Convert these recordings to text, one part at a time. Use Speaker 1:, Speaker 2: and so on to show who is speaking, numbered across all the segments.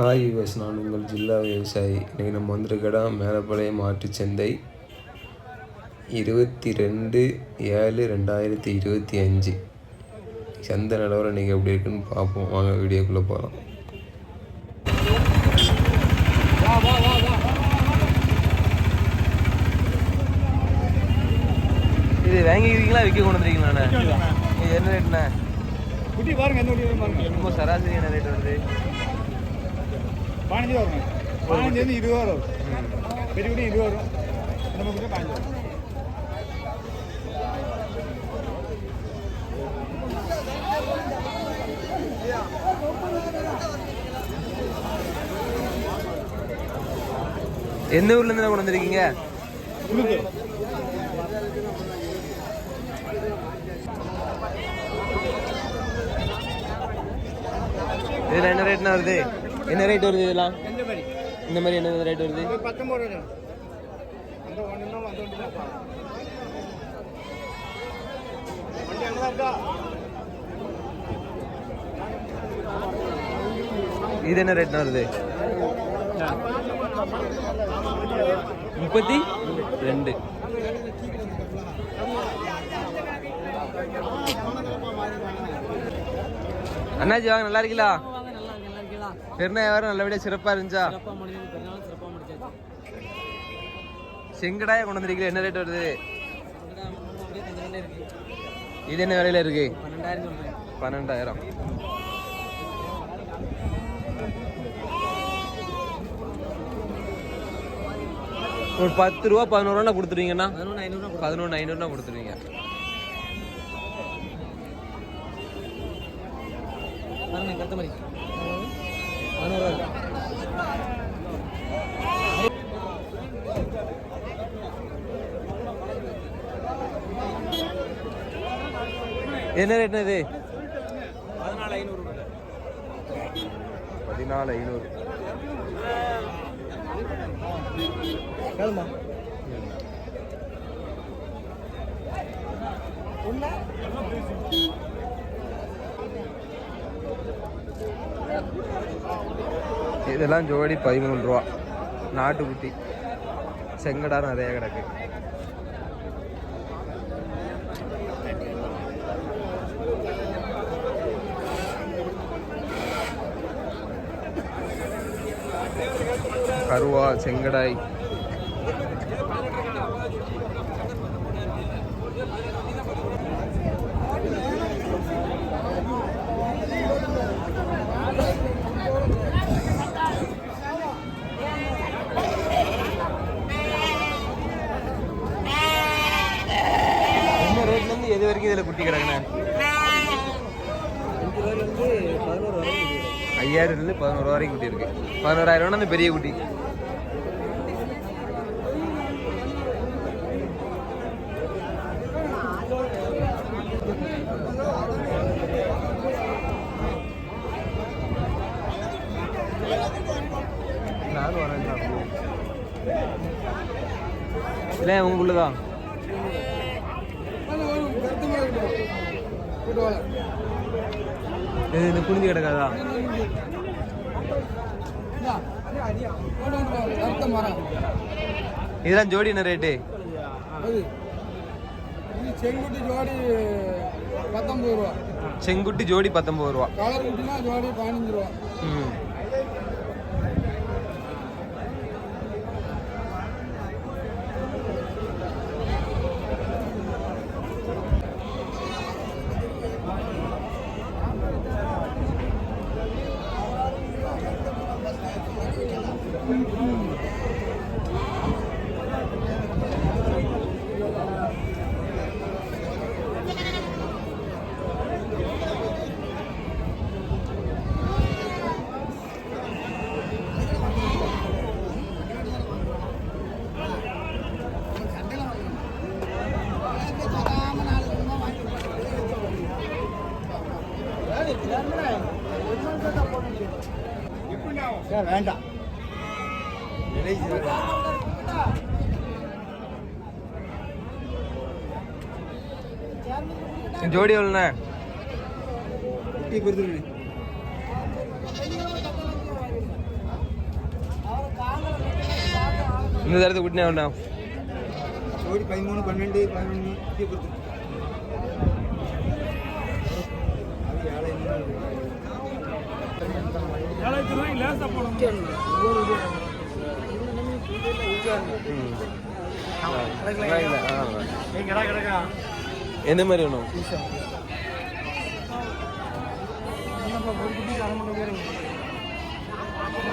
Speaker 1: Hi யுவஸ் நான் உங்கள் ஜில்லா விவசாயி. இன்றைக்கி நம்ம வந்திருக்க இடம் மேலப்பாளையம் மாட்டுச் சந்தை இருபத்தி ரெண்டு ஏழு ரெண்டாயிரத்தி இருபத்தி அஞ்சு. சந்தை நிலவரம் இன்றைக்கி எப்படி இருக்குன்னு பார்ப்போம். வாங்க வீடியோக்குள்ளே போகலாம்
Speaker 2: இது வாங்கிக்கிறீங்களா விற்க கொண்டு வந்துருக்கீங்களாண்ணே இது என்ன ரேட்ண்ணே
Speaker 3: குட்டி பாருங்க பாருங்க.
Speaker 2: ரொம்ப சராசரி என்ன ரேட் வருது?
Speaker 3: பதினஞ்சு ரூபா வருங்க பதினஞ்சு வந்து இருபது ரூபா வரும் பெரிய குட்டி இருபது வரும் இந்த மாதிரி பதினஞ்சு வரும்
Speaker 2: எந்த ஊர்ல இருந்து கொண்டு வந்திருக்கீங்க இதில் என்ன ரேட்னா வருது என்ன ரேட் வருது இதெல்லாம்? இந்த மாதிரி என்ன ரேட் வருது?
Speaker 3: இது
Speaker 2: என்ன ரேட்னா வருது? முப்பத்தி ரெண்டு. அண்ணாச்சி வாங்க நல்லா இருக்கீங்களா? பெருநா வியாபாரம் நல்லபடியா சிறப்பா இருந்துச்சா? செங்கடாய கொண்டு வந்திருக்கீங்க என்ன ரேட் வருது? இது என்ன விலையில இருக்கு? பன்னெண்டாயிரம். ஒரு பத்து ரூபா பதினோரு ரூபா கொடுத்துருவீங்கண்ணா பதினொன்று ஐநூறுனா கொடுத்துருவீங்க என்ன ரேட்னா இது?
Speaker 3: பதினாலு ஐநூறு
Speaker 2: பதினாலு ஐநூறு இதெல்லாம் ஜோடி பதிமூணு ரூபா. நாட்டுக்குட்டி. செங்கடா நிறைய கிடக்கு. கருவா செங்கடாய் என்ன ரேட்ல இருந்து எது வரைக்கும் இதுல குட்டி கிடக்குண்ணே ஐயாயிரம் இருந்து பதினோரு வரைக்கும் குட்டி இருக்கு. பதினோராயிரம் ரூபா அந்த பெரிய குட்டி. நானும் இல்லை உங்களுதான் இது இந்த குனிஞ்சு கிடக்காதா? இதெல்லாம் ஜோடி என்ன ரேட்டு
Speaker 3: செங்குட்டி ஜோடி பத்தொம்பது ரூபா
Speaker 2: செங்குட்டி ஜோடி பத்தொன்பது ரூபா.
Speaker 3: கலர் குட்டினா ஜோடி பதினஞ்சு ரூபா.
Speaker 2: ம்.
Speaker 3: சார் வேண்டாம்.
Speaker 2: ஜோடி எவ்வளோண்ணே?
Speaker 3: குட்டி கொடுத்துருண்ணே
Speaker 2: இந்த தரத்தை குட்டினே வேணா
Speaker 3: ஜோடி பதிமூணு பன்னெண்டு பதினொன்று
Speaker 2: எந்த மாதிரி வேணும்?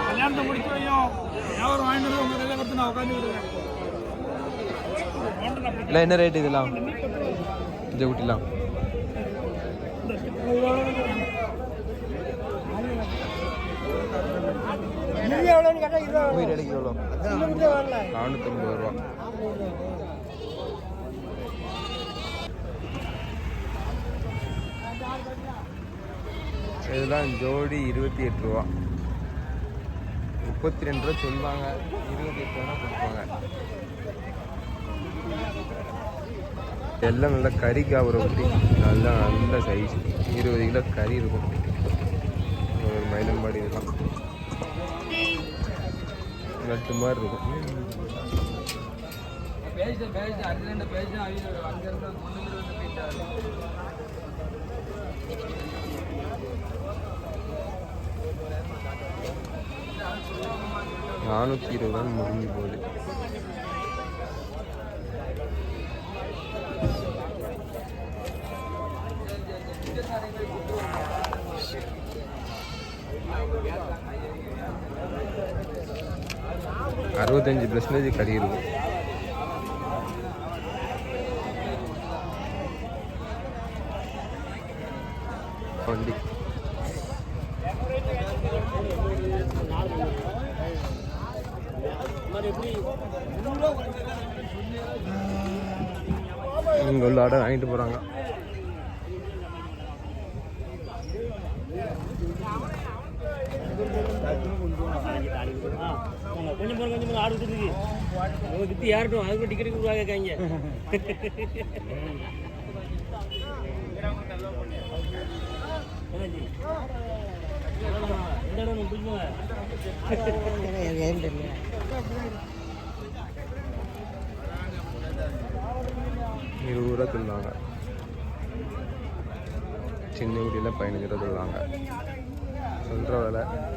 Speaker 3: கல்யாணத்தை வியாபாரம் வாங்கிட்டு நான் உட்காந்து
Speaker 2: இல்லை என்ன ரேட் இதெல்லாம்? இந்த உயிர் அடைக்கு எவ்வளோ நானூற்றம்பது ரூபா. இதெல்லாம் ஜோடி இருபத்தி எட்டு ரூபா. முப்பத்தி ரெண்டு ரூபா சொல்லுவாங்க. இருபத்தி எட்டு ரூபா கொடுப்பாங்க. எல்லாம் நல்ல கறி காவுற குட்டி நல்லா நல்ல சைஸ் இருபது கிலோ கறி இருக்கும். ஒரு மயிலம்பாடி இதெல்லாம். நட்டு மாதிரி இருக்கும் நானூற்றி இருபது ரூபா முடிஞ்சு போகுது Thank you. அறுபத்தஞ்சு பர்சன்டேஜ் கறி இருக்கும் வண்டி. இங்கே உள்ள ஆடை வாங்கிட்டு போகிறாங்க
Speaker 4: கொஞ்சம் ஆடு விட்டுருக்கு அவங்க வித்து யார்ட்டும் அதுக்கு டிக்கெட் கொடுவாங்க கேட்காங்க
Speaker 2: இருபது ரூபா சின்ன குட்டியில் பதினஞ்சு ரூபா சொல்லுவாங்க சொல்கிற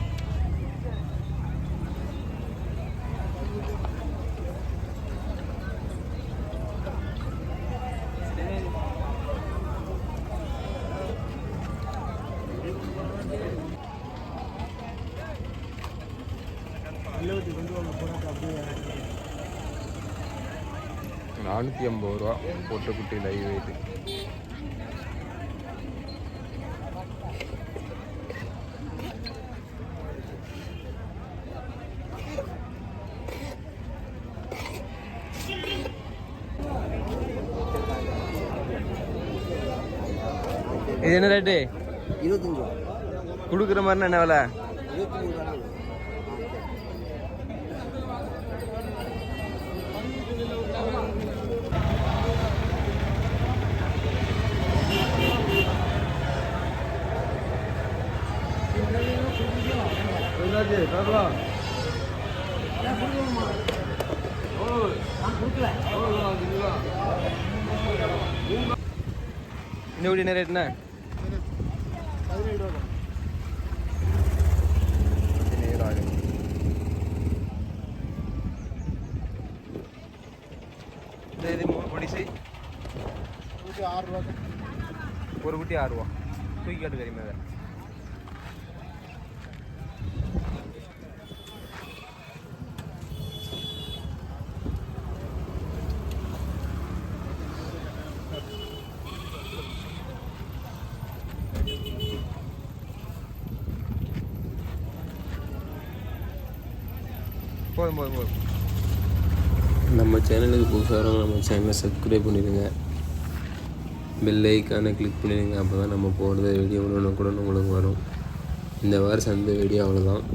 Speaker 2: நானூற்றி ஐம்பது ரூபா பொட்டுக்குட்டி லைவ் வெயிட் இது என்ன ரேட்டு
Speaker 3: இருபத்தஞ்சு ரூபா.
Speaker 2: கொடுக்குற மாதிரினா என்ன விலை? இந்த குட்டி என்ன ரேட்ண்ணே இது
Speaker 3: ரூபா.
Speaker 2: ஒரு குட்டி ஆறு ரூபா. தூக்கி காட்டு கறி மேலே. போதும் போதும் போதும்.
Speaker 1: நம்ம சேனலுக்கு புதுசாக நம்ம சேனலை சப்ஸ்கிரைப் பண்ணிடுங்க. பெல் ஐக்கானை கிளிக் பண்ணிடுங்க. அப்போ தான் நம்ம போடுற வீடியோ ஒன்று கூட உங்களுக்கு வரும். இந்த வாரம் சந்தை வீடியோ அவ்வளோதான்